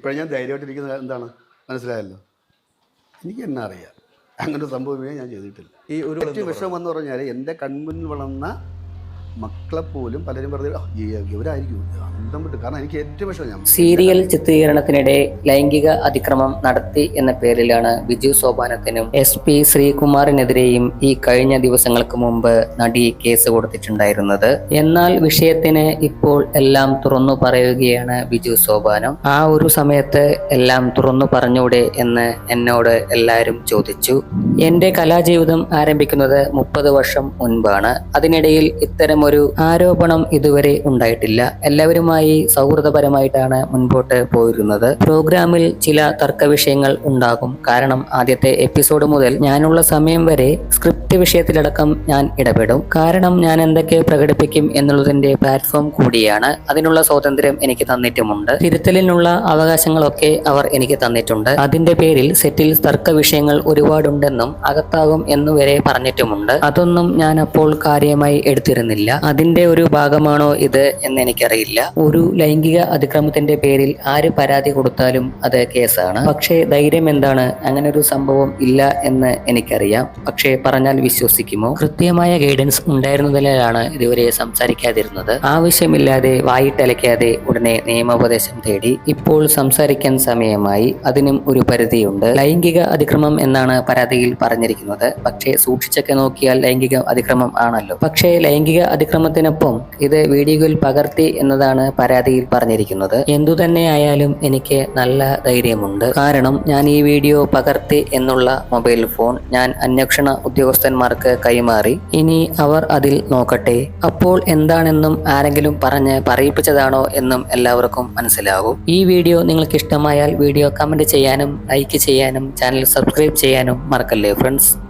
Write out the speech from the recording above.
ഇപ്പോഴും ഞാൻ ധൈര്യമായിട്ടിരിക്കുന്നത് എന്താണ്? മനസ്സിലായല്ലോ. എനിക്ക് എന്നാ അറിയാം. അങ്ങനെ സംഭവമേ ഞാൻ ചെയ്തിട്ടില്ല. ഈ ഒരു വിഷമം എന്ന് പറഞ്ഞാൽ എന്റെ കൺമുന്നിൽ വളർന്ന മക്കളെ പോലും പലരും വെറുതെ "ആ, ഈ ഇവരായിരിക്കും. അന്തം വിട്ട്. കാരണം എനിക്ക് ഏറ്റവും വിഷമം ഞാൻ സീരിയൽ ചിത്രീകരണത്തിനിടെ ലൈംഗിക അതിക്രമം നടത്തി എന്ന പേരിലാണ് ബിജു സോപാനത്തിനും എസ് പി ശ്രീകുമാറിനെതിരെയും ഈ കഴിഞ്ഞ ദിവസങ്ങൾക്ക് മുമ്പ് നടി കേസ് കൊടുത്തിട്ടുണ്ടായിരുന്നത്. എന്നാൽ വിഷയത്തിന് ഇപ്പോൾ എല്ലാം തുറന്നു പറയുകയാണ് ബിജു സോപാനം. ആ ഒരു സമയത്ത് എല്ലാം തുറന്നു പറഞ്ഞൂടെ എന്ന് എന്നോട് എല്ലാവരും ചോദിച്ചു. എന്റെ കലാജീവിതം ആരംഭിക്കുന്നത് മുപ്പത് വർഷം മുൻപാണ്. അതിനിടയിൽ ഇത്തരമൊരു ആരോപണം ഇതുവരെ ഉണ്ടായിട്ടില്ല. എല്ലാവരുമായി സൗഹൃദപരമായിട്ടാണ് മുൻപോട്ട് പോയിരുന്നത്. പ്രോഗ്രാമിൽ ചില തർക്ക വിഷയങ്ങൾ ഉണ്ടാകും. കാരണം ആദ്യത്തെ എപ്പിസോഡ് മുതൽ ഞാനുള്ള സമയം വരെ സ്ക്രിപ്റ്റ് വിഷയത്തിലടക്കം ഞാൻ ഇടപെടും. കാരണം ഞാൻ എന്തൊക്കെ പ്രകടിപ്പിക്കും എന്നുള്ളതിന്റെ പ്ലാറ്റ്ഫോം കൂടിയാണ് അതിനുള്ള സ്വാതന്ത്ര്യം എനിക്ക് തന്നിട്ടുമുണ്ട്. തിരുത്തലിനുള്ള അവകാശങ്ങളൊക്കെ അവർ എനിക്ക് തന്നിട്ടുണ്ട്. അതിന്റെ പേരിൽ സെറ്റിൽ തർക്ക വിഷയങ്ങൾ ഒരുപാടുണ്ടെന്നും അകത്താകും എന്നുവരെ പറഞ്ഞിട്ടുമുണ്ട്. അതൊന്നും ഞാൻ അപ്പോൾ കാര്യമായി എടുത്തിരുന്നില്ല. അതിന്റെ ഒരു ഭാഗമാണോ ഇത് എന്ന് എനിക്കറിയില്ല ഒരു ലൈംഗിക അതിക്രമത്തിന്റെ പേരിൽ ആര് പരാതി കൊടുത്താലും അത് കേസാണ്. പക്ഷേ ധൈര്യം എന്താണ്? അങ്ങനെ ഒരു സംഭവം ഇല്ല എന്ന് എനിക്കറിയാം. പക്ഷേ പറഞ്ഞാൽ വിശ്വസിക്കുമോ? കൃത്യമായ ഗൈഡൻസ് ഉണ്ടായിരുന്നതിനാലാണ് ഇതുവരെ സംസാരിക്കാതിരുന്നത്. ആവശ്യമില്ലാതെ വായിട്ടലയ്ക്കാതെ ഉടനെ നിയമോപദേശം തേടി ഇപ്പോൾ സംസാരിക്കാൻ സമയമായി. അതിനും ഒരു പരിധിയുണ്ട്. ലൈംഗിക അതിക്രമം എന്നാണ് പരാതിയിൽ പറഞ്ഞിരിക്കുന്നത്. പക്ഷേ സൂക്ഷിച്ചൊക്കെ നോക്കിയാൽ ലൈംഗിക അതിക്രമം ആണല്ലോ. പക്ഷേ ലൈംഗിക അതിക്രമത്തിനൊപ്പം ഇത് വീഡിയോയിൽ പകർത്തി എന്നതാണ് പരാതിയിൽ പറഞ്ഞിരിക്കുന്നത്. എന്തുതന്നെയായാലും തന്നെ എനിക്ക് നല്ല ധൈര്യമുണ്ട്. കാരണം ഞാൻ ഈ വീഡിയോ പകർത്തി എന്നുള്ള മൊബൈൽ ഫോൺ ഞാൻ അന്വേഷണ ഉദ്യോഗസ്ഥന്മാർക്ക് കൈമാറി. ഇനി അവർ അതിൽ നോക്കട്ടെ. അപ്പോൾ എന്താണെന്നും ആരെങ്കിലും പറഞ്ഞ് പറയിപ്പിച്ചതാണോ എന്നും എല്ലാവർക്കും മനസ്സിലാകും. ഈ വീഡിയോ നിങ്ങൾക്ക് ഇഷ്ടമായാൽ വീഡിയോ കമന്റ് ചെയ്യാനും ലൈക്ക് ചെയ്യാനും ചാനൽ സബ്സ്ക്രൈബ് ചെയ്യാനും മറക്കല്ലേ ഫ്രണ്ട്സ്